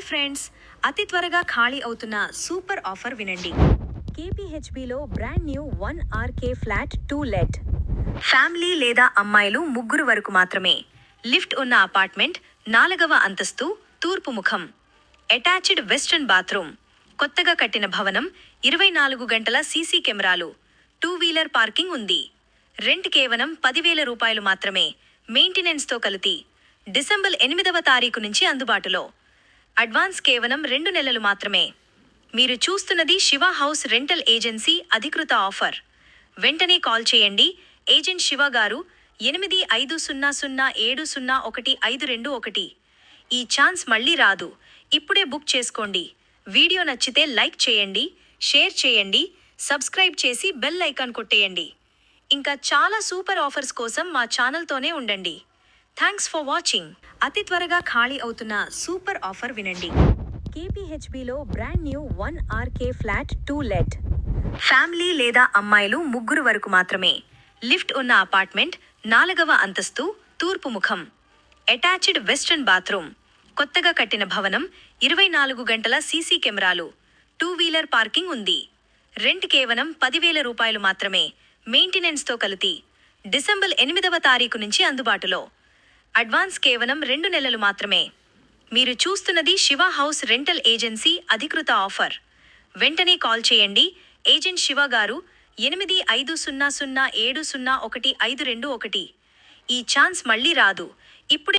Hi friends. అతి త్వరగా ఖాళీ అవుతున్న సూపర్ ఆఫర్ వినండి. కేపీహెచ్బిలో brand new one RK flat to let family లేదా అమ్మాయిలు ముగ్గురు వరకు మాత్రమే. లిఫ్ట్ ఉన్న అపార్ట్మెంట్ నాలుగవ అంతస్తు తూర్పు ముఖం. Attached western bathroom. కొత్తగా కట్టిన భవనం ఇరవై నాలుగు గంటల సీసీ కెమెరాలు. టూ వీలర్ పార్కింగ్ ఉంది. రెంట్ కేవలం పదివేల రూపాయలు మాత్రమే. మెయింటెనెన్స్తో కలిపి. డిసెంబర్ ఎనిమిదవ తారీఖు నుంచి అందుబాటులో. అడ్వాన్స్ కేవలం రెండు నెలలు మాత్రమే. మీరు చూస్తున్నది శివ హౌస్ రెంటల్ ఏజెన్సీ అధికృత ఆఫర్. వెంటనే కాల్ చేయండి. ఏజెంట్ శివ గారు ఎనిమిది ఐదు సున్నా సున్నా ఏడు సున్నా ఒకటి ఐదు రెండు ఒకటి. ఈ ఛాన్స్ మళ్ళీ రాదు. ఇప్పుడే బుక్ చేసుకోండి. వీడియో నచ్చితే లైక్ చేయండి షేర్ చేయండి సబ్స్క్రైబ్ చేసి బెల్ ఐకాన్ కొట్టేయండి. ఇంకా చాలా సూపర్ ఆఫర్స్ కోసం మా ఛానల్తోనే ఉండండి. థ్యాంక్స్ ఫర్ వాచింగ్ అతి త్వరగా ఖాళీ అవుతున్న సూపర్ ఆఫర్ వినండి. కేపీహెచ్బిలో brand new one RK flat to let family లేదా అమ్మాయిలు ముగ్గురు వరకు మాత్రమే. లిఫ్ట్ ఉన్న అపార్ట్మెంట్ నాలుగవ అంతస్తు తూర్పు ముఖం. అటాచ్డ్ వెస్టర్న్ బాత్రూమ్ కొత్తగా కట్టిన భవనం ఇరవై నాలుగు గంటల సీసీ కెమెరాలు. టూ వీలర్ పార్కింగ్ ఉంది. రెంట్ కేవలం పదివేల రూపాయలు మాత్రమే. మెయింటెనెన్స్తో కలిపి డిసెంబర్ ఎనిమిదవ తారీఖు నుంచి అందుబాటులో. అడ్వాన్స్ కేవలం రెండు నెలలు మాత్రమే. మీరు చూస్తున్నది శివ హౌస్ రెంటల్ ఏజెన్సీ అధికృత ఆఫర్. వెంటనే కాల్ చేయండి. ఏజెంట్ శివ గారు ఎనిమిది ఐదు సున్నా సున్నా ఏడు సున్నా ఒకటి ఐదు రెండు ఒకటి. ఈ ఛాన్స్ మళ్ళీ రాదు. ఇప్పుడే